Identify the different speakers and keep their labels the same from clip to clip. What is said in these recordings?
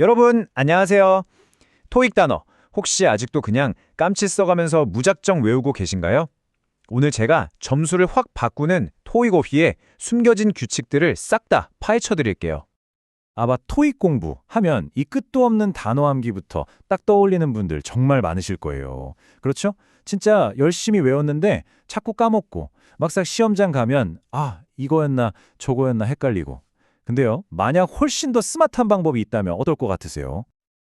Speaker 1: 여러분, 안녕하세요. 토익 단어, 혹시 아직도 그냥 깜치 써가면서 무작정 외우고 계신가요? 오늘 제가 점수를 확 바꾸는 토익 오피의 숨겨진 규칙들을 싹 다 파헤쳐 드릴게요.
Speaker 2: 아마 토익 공부 하면 이 끝도 없는 단어 암기부터 딱 떠올리는 분들 정말 많으실 거예요. 그렇죠? 진짜 열심히 외웠는데 자꾸 까먹고 막상 시험장 가면 아, 이거였나 저거였나 헷갈리고. 근데요, 만약 훨씬 더 스마트한 방법이 있다면 어떨 것 같으세요?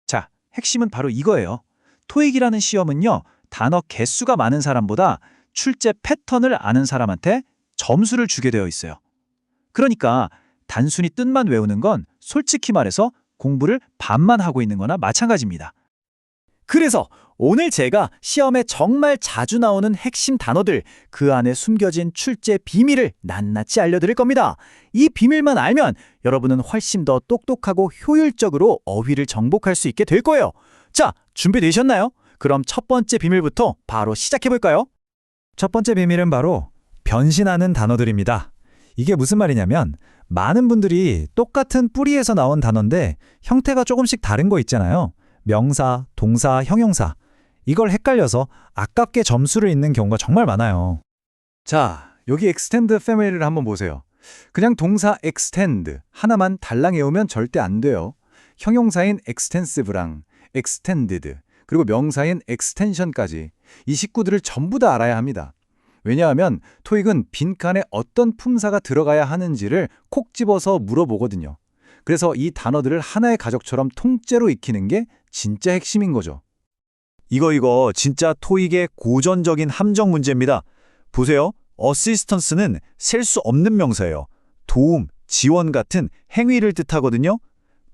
Speaker 3: 자, 핵심은 바로 이거예요. 토익이라는 시험은요, 단어 개수가 많은 사람보다 출제 패턴을 아는 사람한테 점수를 주게 되어 있어요. 그러니까 단순히 뜻만 외우는 건 솔직히 말해서 공부를 반만 하고 있는 거나 마찬가지입니다. 그래서 오늘 제가 시험에 정말 자주 나오는 핵심 단어들, 그 안에 숨겨진 출제 비밀을 낱낱이 알려드릴 겁니다. 이 비밀만 알면 여러분은 훨씬 더 똑똑하고 효율적으로 어휘를 정복할 수 있게 될 거예요. 자, 준비되셨나요? 그럼 첫 번째 비밀부터 바로 시작해볼까요?
Speaker 2: 첫 번째 비밀은 바로 변신하는 단어들입니다. 이게 무슨 말이냐면 많은 분들이 똑같은 뿌리에서 나온 단어인데 형태가 조금씩 다른 거 있잖아요. 명사, 동사, 형용사. 이걸 헷갈려서 아깝게 점수를 잃는 경우가 정말 많아요.
Speaker 3: 자, 여기 extend family를 한번 보세요. 그냥 동사 extend 하나만 달랑 외우면 절대 안 돼요. 형용사인 extensive랑 extended, 그리고 명사인 extension까지 이 식구들을 전부 다 알아야 합니다. 왜냐하면 토익은 빈칸에 어떤 품사가 들어가야 하는지를 콕 집어서 물어보거든요. 그래서 이 단어들을 하나의 가족처럼 통째로 익히는 게 진짜 핵심인 거죠.
Speaker 4: 이거 이거 진짜 토익의 고전적인 함정 문제입니다. 보세요. 어시스턴스는 셀 수 없는 명사예요. 도움, 지원 같은 행위를 뜻하거든요.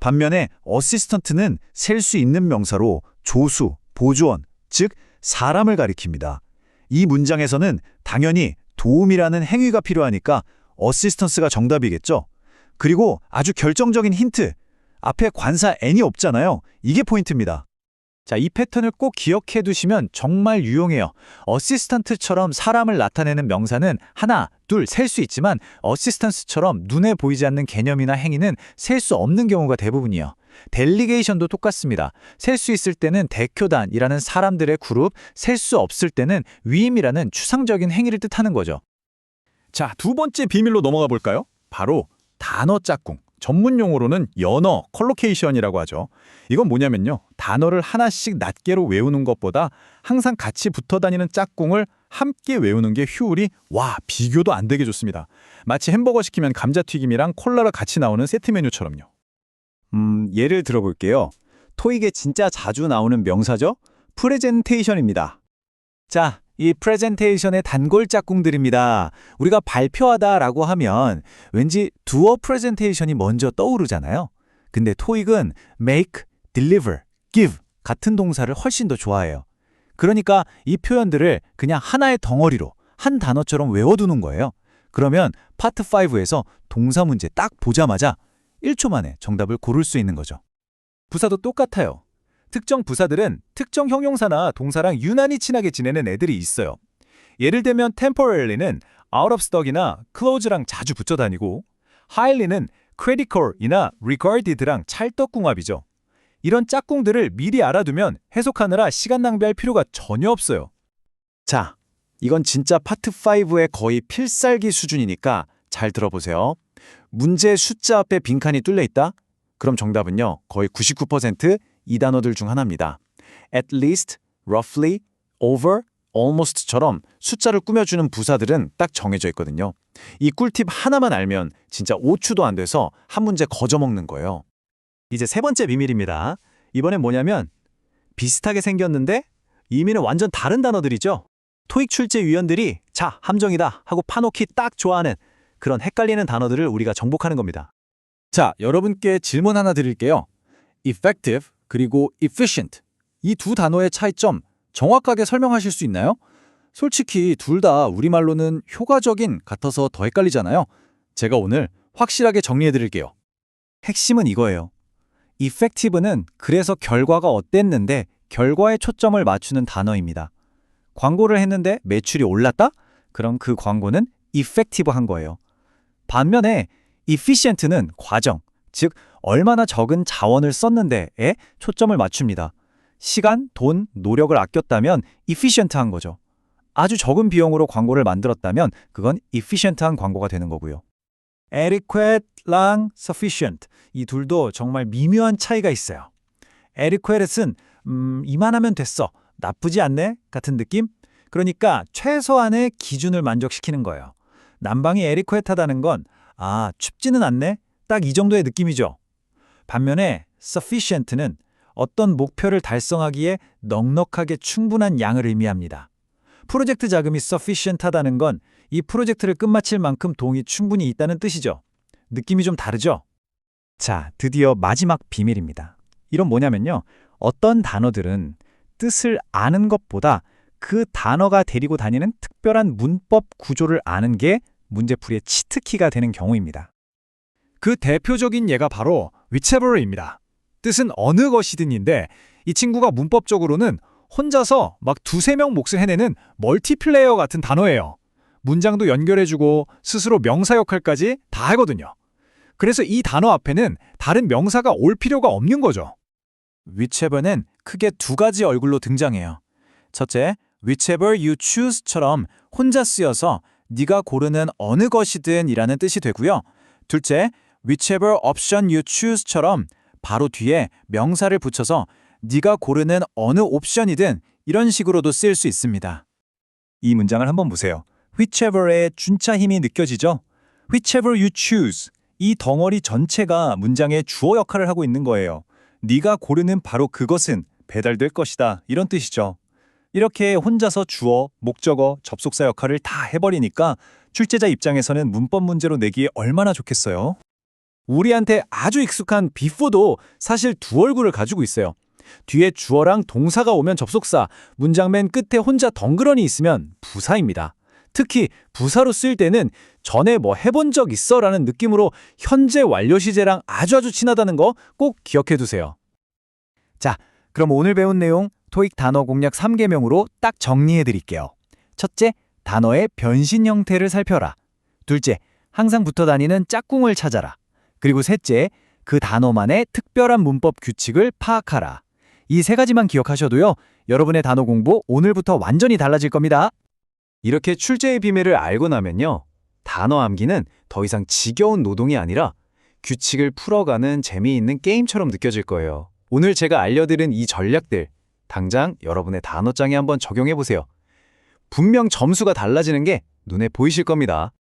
Speaker 4: 반면에 어시스턴트는 셀 수 있는 명사로 조수, 보조원, 즉 사람을 가리킵니다. 이 문장에서는 당연히 도움이라는 행위가 필요하니까 어시스턴스가 정답이겠죠. 그리고 아주 결정적인 힌트. 앞에 관사 n이 없잖아요. 이게 포인트입니다.
Speaker 3: 자, 이 패턴을 꼭 기억해 두시면 정말 유용해요. 어시스턴트처럼 사람을 나타내는 명사는 하나, 둘, 셀 수 있지만 어시스턴스처럼 눈에 보이지 않는 개념이나 행위는 셀 수 없는 경우가 대부분이에요. 델리게이션도 똑같습니다. 셀 수 있을 때는 대교단이라는 사람들의 그룹, 셀 수 없을 때는 위임이라는 추상적인 행위를 뜻하는 거죠.
Speaker 2: 자, 두 번째 비밀로 넘어가 볼까요? 바로 단어 짝꿍. 전문 용어로는 연어 컬로케이션이라고 하죠. 이건 뭐냐면요. 단어를 하나씩 낱개로 외우는 것보다 항상 같이 붙어 다니는 짝꿍을 함께 외우는 게 효율이 와, 비교도 안 되게 좋습니다. 마치 햄버거 시키면 감자튀김이랑 콜라가 같이 나오는 세트 메뉴처럼요.
Speaker 3: 음, 예를 들어볼게요. 토익에 진짜 자주 나오는 명사죠? 프레젠테이션입니다. 자, 이 프레젠테이션의 단골 짝꿍들입니다. 우리가 발표하다라고 하면 왠지 두어 프레젠테이션이 먼저 떠오르잖아요. 근데 토익은 make, deliver, give 같은 동사를 훨씬 더 좋아해요. 그러니까 이 표현들을 그냥 하나의 덩어리로 한 단어처럼 외워두는 거예요. 그러면 파트 5에서 동사 문제 딱 보자마자 1초 만에 정답을 고를 수 있는 거죠. 부사도 똑같아요. 특정 부사들은 특정 형용사나 동사랑 유난히 친하게 지내는 애들이 있어요. 예를 들면 temporarly는 out of stock이나 close랑 자주 붙여 다니고 highly는 critical이나 regarded랑 찰떡궁합이죠. 이런 짝꿍들을 미리 알아두면 해석하느라 시간 낭비할 필요가 전혀 없어요. 자, 이건 진짜 파트 5의 거의 필살기 수준이니까 잘 들어보세요. 문제 숫자 앞에 빈칸이 뚫려 있다? 그럼 정답은요. 거의 99% 이 단어들 중 하나입니다. at least, roughly, over, almost처럼 숫자를 꾸며주는 부사들은 딱 정해져 있거든요. 이 꿀팁 하나만 알면 진짜 5초도 안 돼서 한 문제 거저먹는 거예요. 이제 세 번째 비밀입니다. 이번엔 뭐냐면 비슷하게 생겼는데 의미는 완전 다른 단어들이죠. 토익 출제 위원들이 자, 함정이다 하고 파놓기 딱 좋아하는 그런 헷갈리는 단어들을 우리가 정복하는 겁니다. 자, 여러분께 질문 하나 드릴게요. effective 그리고 efficient 이 두 단어의 차이점 정확하게 설명하실 수 있나요? 솔직히 둘 다 우리말로는 효과적인 같아서 더 헷갈리잖아요. 제가 오늘 확실하게 정리해 드릴게요. 핵심은 이거예요. effective는 그래서 결과가 어땠는데 결과에 초점을 맞추는 단어입니다. 광고를 했는데 매출이 올랐다? 그럼 그 광고는 effective한 거예요. 반면에 efficient는 과정, 즉 얼마나 적은 자원을 썼는데에 초점을 맞춥니다. 시간, 돈, 노력을 아꼈다면 efficient한 거죠. 아주 적은 비용으로 광고를 만들었다면 그건 efficient한 광고가 되는 거고요. adequate랑 sufficient 이 둘도 정말 미묘한 차이가 있어요. adequate은 음, 이만하면 됐어. 나쁘지 않네? 같은 느낌? 그러니까 최소한의 기준을 만족시키는 거예요. 난방이 adequate하다는 건 아, 춥지는 않네? 딱 이 정도의 느낌이죠. 반면에 sufficient는 어떤 목표를 달성하기에 넉넉하게 충분한 양을 의미합니다. 프로젝트 자금이 sufficient하다는 건 이 프로젝트를 끝마칠 만큼 돈이 충분히 있다는 뜻이죠. 느낌이 좀 다르죠? 자, 드디어 마지막 비밀입니다. 이건 뭐냐면요. 어떤 단어들은 뜻을 아는 것보다 그 단어가 데리고 다니는 특별한 문법 구조를 아는 게 문제풀이의 치트키가 되는 경우입니다.
Speaker 2: 그 대표적인 예가 바로 whichever입니다. 뜻은 어느 것이든인데 이 친구가 문법적으로는 혼자서 막 두세 명 몫을 해내는 멀티플레이어 같은 단어예요. 문장도 연결해주고 스스로 명사 역할까지 다 하거든요. 그래서 이 단어 앞에는 다른 명사가 올 필요가 없는 거죠.
Speaker 3: whichever는 크게 두 가지 얼굴로 등장해요. 첫째, whichever you choose처럼 혼자 쓰여서 네가 고르는 어느 것이든 이라는 뜻이 되고요. 둘째, whichever option you choose처럼 바로 뒤에 명사를 붙여서 네가 고르는 어느 옵션이든 이런 식으로도 쓰일 수 있습니다. 이 문장을 한번 보세요. whichever의 준차 힘이 느껴지죠? whichever you choose. 이 덩어리 전체가 문장의 주어 역할을 하고 있는 거예요. 네가 고르는 바로 그것은 배달될 것이다. 이런 뜻이죠. 이렇게 혼자서 주어, 목적어, 접속사 역할을 다 해버리니까 출제자 입장에서는 문법 문제로 내기에 얼마나 좋겠어요. 우리한테 아주 익숙한 before도 사실 두 얼굴을 가지고 있어요. 뒤에 주어랑 동사가 오면 접속사, 문장 맨 끝에 혼자 덩그러니 있으면 부사입니다. 특히 부사로 쓸 때는 전에 뭐 해본 적 있어 라는 느낌으로 현재 완료 시제랑 아주 아주 친하다는 거 꼭 기억해 두세요. 자, 그럼 오늘 배운 내용 토익 단어 공략 3개명으로 딱 정리해 드릴게요. 첫째, 단어의 변신 형태를 살펴라. 둘째, 항상 붙어 다니는 짝꿍을 찾아라. 그리고 셋째, 그 단어만의 특별한 문법 규칙을 파악하라. 이 세 가지만 기억하셔도요, 여러분의 단어 공부 오늘부터 완전히 달라질 겁니다. 이렇게 출제의 비밀을 알고 나면요, 단어 암기는 더 이상 지겨운 노동이 아니라 규칙을 풀어가는 재미있는 게임처럼 느껴질 거예요. 오늘 제가 알려드린 이 전략들, 당장 여러분의 단어장에 한번 적용해 보세요. 분명 점수가 달라지는 게 눈에 보이실 겁니다.